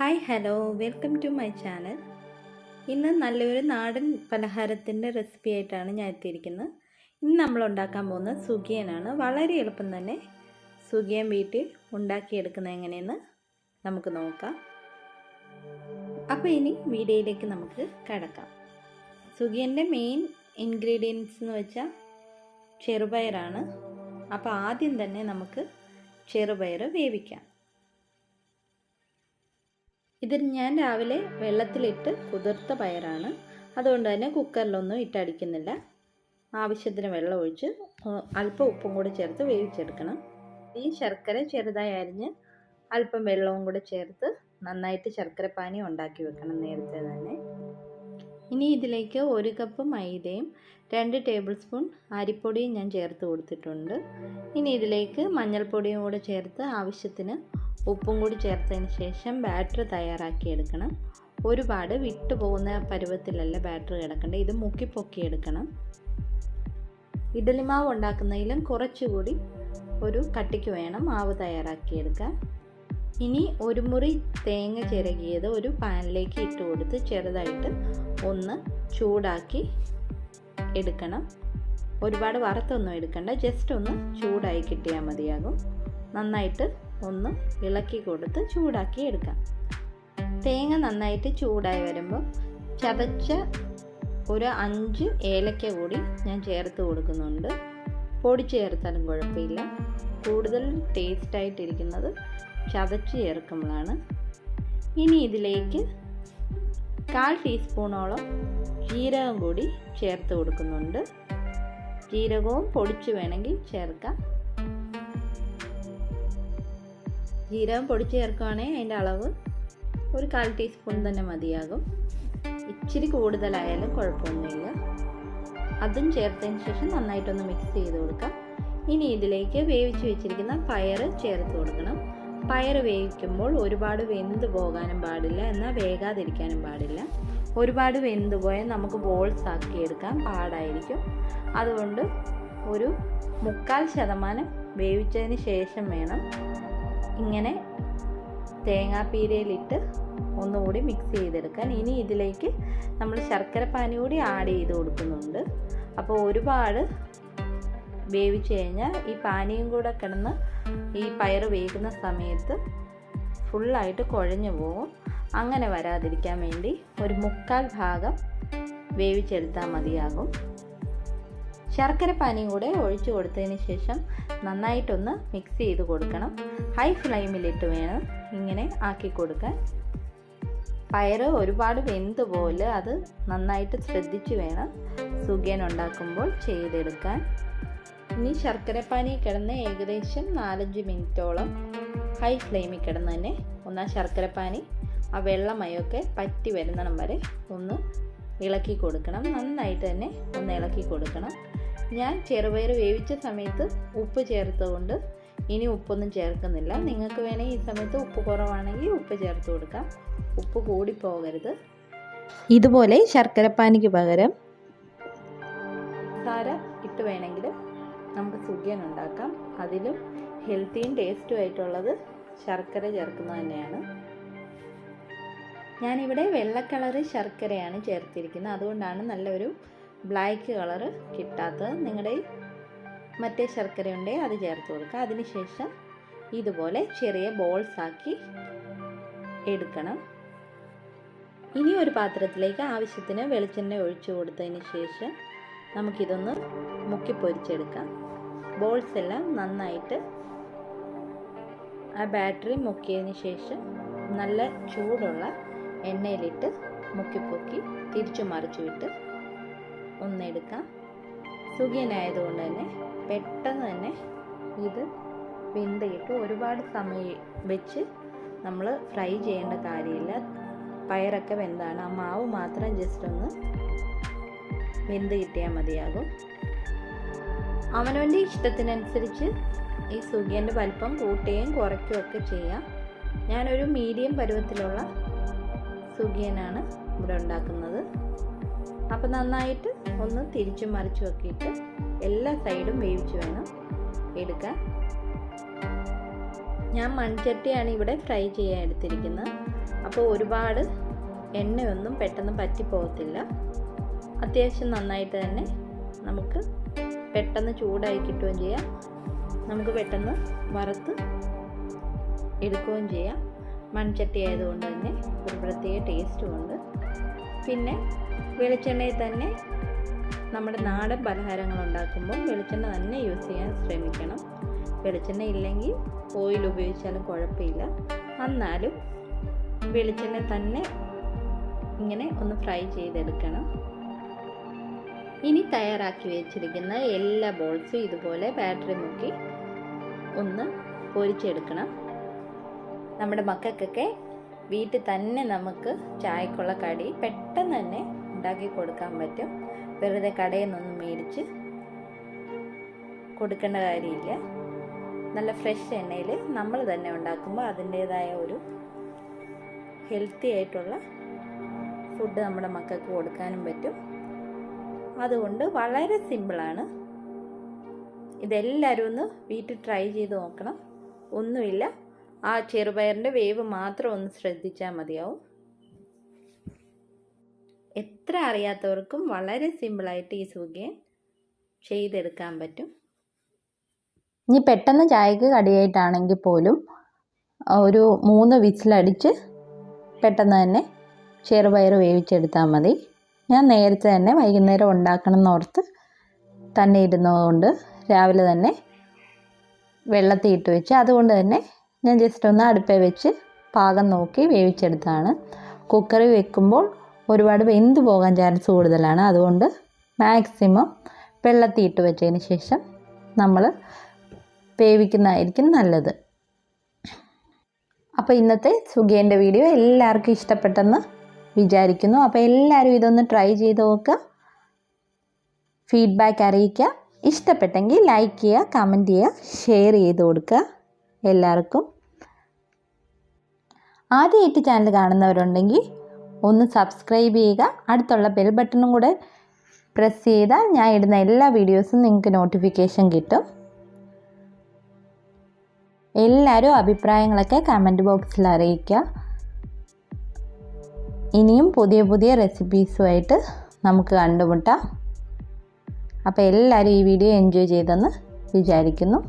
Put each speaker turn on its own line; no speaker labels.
Hi hello welcome to my channel ഇന്ന് നല്ലൊരു നാടൻ പലഹാരത്തിന്റെ റെസിപ്പി ആയിട്ടാണ് ഞാൻ എത്തിയിരിക്കുന്നത്. ഇന്ന് നമ്മൾ ഉണ്ടാക്കാൻ പോകുന്നത് സുഖിയനാണ്. വളരെ എളുപ്പം തന്നെ സുഖിയൻ വീട്ടിൽ ഉണ്ടാക്കിയെടുക്കുന്നത് എങ്ങനെയെന്ന് നമുക്ക് നോക്കാം. അപ്പോൾ ഇനി വീഡിയോയിലേക്ക് നമുക്ക് കിടക്കാം. സുഖിയന്റെ മെയിൻ ഇൻഗ്രീഡിയൻസ് എന്ന് വെച്ചാൽ ചെറുപയറാണ്. അപ്പോൾ ആദ്യം തന്നെ നമുക്ക് ചെറുപയർ വേവിക്കാം. ഇത് ഞാൻ രാവിലെ വെള്ളത്തിലിട്ട് കുതിർത്ത പയറാണ്. അതുകൊണ്ട് തന്നെ കുക്കറിലൊന്നും ഇട്ടടിക്കുന്നില്ല. ആവശ്യത്തിന് വെള്ളം ഒഴിച്ച് അല്പം ഉപ്പും കൂടി ചേർത്ത് വേവിച്ചെടുക്കണം. ഈ ശർക്കര ചെറുതായി അരിഞ്ഞ് അല്പം വെള്ളവും കൂടി ചേർത്ത് നന്നായിട്ട് ശർക്കര പാനി ഉണ്ടാക്കി വെക്കണം നേരത്തെ തന്നെ. ഇനി ഇതിലേക്ക് ഒരു കപ്പ് മൈദയും രണ്ട് ടേബിൾ സ്പൂൺ അരിപ്പൊടിയും ഞാൻ ചേർത്ത് കൊടുത്തിട്ടുണ്ട്. ഇനി ഇതിലേക്ക് മഞ്ഞൾപ്പൊടിയും കൂടെ ചേർത്ത് ആവശ്യത്തിന് ഉപ്പും കൂടി ചേർത്തതിന് ശേഷം ബാറ്റർ തയ്യാറാക്കി എടുക്കണം. ഒരുപാട് വിട്ടു പോകുന്ന പരുവത്തിലല്ല ബാറ്റർ കിടക്കേണ്ടത്. ഇത് മുക്കി പൊക്കി എടുക്കണം. ഇഡലിമാവ് ഉണ്ടാക്കുന്നതിലും കുറച്ചുകൂടി ഒരു കട്ടിക്ക് വേണം മാവ് തയ്യാറാക്കിയെടുക്കാൻ ഇനി ഒരു മുറി തേങ്ങ ചിരകിയത് ഒരു പാനിലേക്ക് ഇട്ട് കൊടുത്ത് ചെറുതായിട്ട് ഒന്ന് ചൂടാക്കി എടുക്കണം. ഒരുപാട് വറുത്തൊന്നും എടുക്കണ്ട. ജസ്റ്റ് ഒന്ന് ചൂടായി കിട്ടിയാൽ മതിയാകും. നന്നായിട്ട് ഒന്ന് ഇളക്കി കൊടുത്ത് ചൂടാക്കി എടുക്കാം. തേങ്ങ നന്നായിട്ട് ചൂടായി വരുമ്പോൾ ചതച്ച ഒരു അഞ്ച് ഏലക്ക കൂടി ഞാൻ ചേർത്ത് കൊടുക്കുന്നുണ്ട്. പൊടി ചേർത്താലും കുഴപ്പമില്ല. കൂടുതൽ ടേസ്റ്റായിട്ടിരിക്കുന്നത് ചതച്ച് ചേർക്കുമ്പോഴാണ്. ഇനി ഇതിലേക്ക് കാൽ ടീസ്പൂണോളം ജീരകം കൂടി ചേർത്ത് കൊടുക്കുന്നുണ്ട്. ജീരകവും പൊടിച്ച് വേണമെങ്കിൽ ചേർക്കാം. ജീരകം പൊടിച്ച് ചേർക്കുകയാണെങ്കിൽ അതിന്റെ അളവ്. ഒരു കാൽ ടീസ്പൂൺ തന്നെ മതിയാകും. ഇച്ചിരി കൂടുതലായാലും കുഴപ്പമൊന്നുമില്ല. അതും ചേർത്തതിന് ശേഷം നന്നായിട്ടൊന്ന് മിക്സ് ചെയ്ത് കൊടുക്കാം. ഇനി ഇതിലേക്ക് വേവിച്ച് വെച്ചിരിക്കുന്ന പയർ ചേർത്ത് കൊടുക്കണം. പയർ വേവിക്കുമ്പോൾ ഒരുപാട് വെന്ത് പോകാനും പാടില്ല. എന്നാൽ വേകാതിരിക്കാനും പാടില്ല. ഒരുപാട് വെന്ത് പോയാൽ നമുക്ക് ബോൾസ് ആക്കി എടുക്കാൻ പാടായിരിക്കും. അതുകൊണ്ട് ഒരു മുക്കാൽ ശതമാനം വേവിച്ചതിന് ശേഷം വേണം ഇങ്ങനെ തേങ്ങാപ്പീരയിലിട്ട് ഒന്നുകൂടി മിക്സ് ചെയ്തെടുക്കാൻ ഇനി ഇതിലേക്ക് നമ്മൾ ശർക്കര പാനി കൂടി ആഡ് ചെയ്ത് കൊടുക്കുന്നുണ്ട്. അപ്പോൾ ഒരുപാട് വേവിച്ച് കഴിഞ്ഞാൽ ഈ പാനിയും കൂടെ കിടന്ന് ഈ പയർ വേകുന്ന സമയത്ത് ഫുള്ളായിട്ട് കുഴഞ്ഞു പോകും അങ്ങനെ വരാതിരിക്കാൻ വേണ്ടി ഒരു മുക്കാൽ ഭാഗം വേവിച്ചെടുത്താൽ മതിയാകും. ശർക്കര പാനിയും കൂടെ ഒഴിച്ചു കൊടുത്തതിന് ശേഷം നന്നായിട്ടൊന്ന് മിക്സ് ചെയ്ത് കൊടുക്കണം. ഹൈ ഫ്ലെയിമിലിട്ട് വേണം ഇങ്ങനെ ആക്കി കൊടുക്കാൻ. പയറ് ഒരുപാട് വെന്ത് പോലെ അത് നന്നായിട്ട് ശ്രദ്ധിച്ച് വേണം സുഖേൻ ഉണ്ടാക്കുമ്പോൾ ചെയ്തെടുക്കാൻ. ഇനി ശർക്കരപ്പാനി കിടന്ന് ഏകദേശം നാലഞ്ച് മിനിറ്റോളം ഹൈ ഫ്ലെയിമിൽ കിടന്ന് തന്നെ ഒന്ന് ആ ശർക്കരപ്പാനി ആ വെള്ളമയൊക്കെ പറ്റി വരുന്നിടം വരെ ഒന്ന് ഇളക്കി കൊടുക്കണം. നന്നായിട്ട് തന്നെ ഒന്ന് ഇളക്കി കൊടുക്കണം. ഞാൻ ചെറുപയർ വേവിച്ച സമയത്ത് ഉപ്പ് ചേർത്തുകൊണ്ട് ഇനി ഉപ്പൊന്നും ചേർക്കുന്നില്ല. നിങ്ങൾക്ക് വേണമെങ്കിൽ ഈ സമയത്ത് ഉപ്പ് കുറവാണെങ്കിൽ ഉപ്പ് ചേർത്ത് കൊടുക്കാം. ഉപ്പ് കൂടി പോകരുത്. ഇതുപോലെ ശർക്കരപ്പാനിക്ക് പകരം സാര ഇട്ട് വേണമെങ്കിൽ നമുക്ക് സുഖ്യൻ ഉണ്ടാക്കാം. അതിലും ഹെൽത്തിയും ടേസ്റ്റും ആയിട്ടുള്ളത് ശർക്കര ചേർക്കുന്നത് തന്നെയാണ്. ഞാനിവിടെ വെള്ള കളറ് ശർക്കരയാണ് ചേർത്തിരിക്കുന്നത്. അതുകൊണ്ടാണ് നല്ലൊരു ബ്ലാക്ക് കളർ കിട്ടാത്തത് നിങ്ങളുടെ മറ്റേ ശർക്കര ഉണ്ടെങ്കിൽ അത് ചേർത്ത് കൊടുക്കുക. അതിനുശേഷം ഇതുപോലെ ചെറിയ ബോൾസ് ആക്കി എടുക്കണം. ഇനി ഒരു പാത്രത്തിലേക്ക് ആവശ്യത്തിന് വെളിച്ചെണ്ണ ഒഴിച്ചു കൊടുത്തതിന് ശേഷം നമുക്കിതൊന്ന് മുക്കി പൊരിച്ചെടുക്കാം. ബോൾസ് എല്ലാം നന്നായിട്ട് ആ ബാറ്ററി മുക്കിയതിന് ശേഷം നല്ല ചൂടുള്ള എണ്ണയിലിട്ട് മുക്കിപ്പൊക്കി തിരിച്ചു മറിച്ചു വിട്ട് ഒന്നെടുക്കാം. സുഖിയനായതുകൊണ്ട് തന്നെ പെട്ടെന്ന് തന്നെ ഇത് വെന്ത് ഒരുപാട് സമയം വെച്ച് നമ്മൾ ഫ്രൈ ചെയ്യേണ്ട കാര്യമില്ല. പയറൊക്കെ വെന്താണ്. ആ മാവ് മാത്രം ജസ്റ്റ് ഒന്ന് വെന്ത് കിട്ടിയാൽ മതിയാകും. അവനവന്റെ ഇഷ്ടത്തിനനുസരിച്ച് ഈ സുഖിയന്റെ വലിപ്പം കൂട്ടുകയും കുറയ്ക്കുകയും ഒക്കെ ചെയ്യാം. ഞാനൊരു മീഡിയം പരുവത്തിലുള്ള സുഖിയനാണ് ഇവിടെ ഉണ്ടാക്കുന്നത്. അപ്പോൾ നന്നായിട്ട് ഒന്ന് തിരിച്ചു മറിച്ചു നോക്കിയിട്ട് എല്ലാ സൈഡും വേവിച്ച് വേണം എടുക്കാൻ. ഞാൻ മൺചട്ടിയാണ് ഇവിടെ ഫ്രൈ ചെയ്യാൻ എടുത്തിരിക്കുന്നത്. അപ്പോൾ ഒരുപാട് എണ്ണയൊന്നും പെട്ടെന്ന് പറ്റിപ്പോകത്തില്ല അത്യാവശ്യം നന്നായിട്ട് തന്നെ നമുക്ക് പെട്ടെന്ന് ചൂടായി കിട്ടുകയും ചെയ്യാം. നമുക്ക് പെട്ടെന്ന് വറുത്ത് എടുക്കുകയും ചെയ്യാം. മൺചട്ടി ആയതുകൊണ്ട് തന്നെ ഒരു പ്രത്യേക ടേസ്റ്റുമുണ്ട് പിന്നെ വെളിച്ചെണ്ണയിൽ തന്നെ നമ്മുടെ നാടൻ പലഹാരങ്ങൾ ഉണ്ടാക്കുമ്പോൾ വെളിച്ചെണ്ണ തന്നെ യൂസ് ചെയ്യാൻ ശ്രമിക്കണം. വെളിച്ചെണ്ണ ഇല്ലെങ്കിൽ ഓയിൽ ഉപയോഗിച്ചാലും കുഴപ്പമില്ല. എന്നാലും വെളിച്ചെണ്ണ തന്നെ ഇങ്ങനെ ഒന്ന് ഫ്രൈ ചെയ്തെടുക്കണം. ഇനി തയ്യാറാക്കി വെച്ചിരിക്കുന്ന എല്ലാ ബോൾസും ഇതുപോലെ ബാറ്ററി മുക്കി ഒന്ന് പൊരിച്ചെടുക്കണം. നമ്മുടെ മക്കൾക്കൊക്കെ വീട്ടിൽ തന്നെ നമുക്ക് ചായക്കുള്ള കടി പെട്ടെന്ന് തന്നെ ഉണ്ടാക്കി കൊടുക്കാൻ പറ്റും. വെറുതെ കടയിൽ നിന്നൊന്നും മേടിച്ച് കൊടുക്കേണ്ട കാര്യമില്ല. നല്ല ഫ്രഷ് എണ്ണയിൽ നമ്മൾ തന്നെ ഉണ്ടാക്കുമ്പോൾ അതിന്റേതായ ഒരു ഹെൽത്തി ആയിട്ടുള്ള ഫുഡ് നമ്മുടെ മക്കൾക്ക് കൊടുക്കാനും പറ്റും. അതുകൊണ്ട് വളരെ സിമ്പിളാണ് ഇതെല്ലാവരും ഒന്ന് വീട്ടിൽ ട്രൈ ചെയ്ത് നോക്കണം. ഒന്നുമില്ല. ആ ചെറുപയറിന്റെ വേവ് മാത്രം ഒന്ന് ശ്രദ്ധിച്ചാൽ മതിയാവും. എത്ര അറിയാത്തവർക്കും വളരെ സിമ്പിളായിട്ട് ഈ സുഖം ചെയ്തെടുക്കാൻ പറ്റും.
ഇനി പെട്ടെന്ന് ചായക്ക് കടിയായിട്ടാണെങ്കിൽ പോലും ഒരു മൂന്ന് വിസിലടിച്ച് പെട്ടെന്ന് തന്നെ ചെറുപയർ വേവിച്ചെടുത്താൽ മതി. ഞാൻ നേരത്തെ തന്നെ വൈകുന്നേരം ഉണ്ടാക്കണം എന്നോർത്ത് തന്നെ ഇരുന്നതുകൊണ്ട് രാവിലെ തന്നെ വെള്ളത്തിൽ ഇട്ട് വെച്ച് അതുകൊണ്ട് തന്നെ ഞാൻ ജസ്റ്റ് ഒന്ന് അടുപ്പേ വെച്ച് പാകം നോക്കി വേവിച്ചെടുത്താണ് കുക്കറിൽ വെക്കുമ്പോൾ ഒരുപാട് വെന്ത് പോകാൻ ചാൻസ് കൂടുതലാണ്. അതുകൊണ്ട് മാക്സിമം വെള്ളത്തിയിട്ട് വെച്ചതിന് ശേഷം നമ്മൾ വേവിക്കുന്നതായിരിക്കും നല്ലത്. അപ്പോൾ ഇന്നത്തെ സുഖേന്റെ വീഡിയോ എല്ലാവർക്കും ഇഷ്ടപ്പെട്ടെന്ന് വിചാരിക്കുന്നു. അപ്പോൾ എല്ലാവരും ഇതൊന്ന് ട്രൈ ചെയ്ത് നോക്കുക. ഫീഡ്ബാക്ക് അറിയിക്കുക. ഇഷ്ടപ്പെട്ടെങ്കിൽ ലൈക്ക് ചെയ്യുക കമന്റ് ചെയ്യുക ഷെയർ ചെയ്ത് കൊടുക്കുക എല്ലാവർക്കും. ആദ്യമായിട്ട് ചാനൽ കാണുന്നവരുണ്ടെങ്കിൽ ഒന്ന് സബ്സ്ക്രൈബ് ചെയ്യുക. അടുത്തുള്ള ബെൽ ബട്ടണും കൂടെ പ്രസ് ചെയ്താൽ ഞാൻ ഇടുന്ന എല്ലാ വീഡിയോസും നിങ്ങൾക്ക് നോട്ടിഫിക്കേഷൻ കിട്ടും. എല്ലാവരും അഭിപ്രായങ്ങളൊക്കെ കമന്റ് ബോക്സിൽ അറിയിക്കുക. ഇനിയും പുതിയ പുതിയ റെസിപ്പീസുമായിട്ട് നമുക്ക് കണ്ടുമുട്ടാം. അപ്പോൾ എല്ലാവരും ഈ വീഡിയോ എൻജോയ് ചെയ്തെന്ന് വിചാരിക്കുന്നു.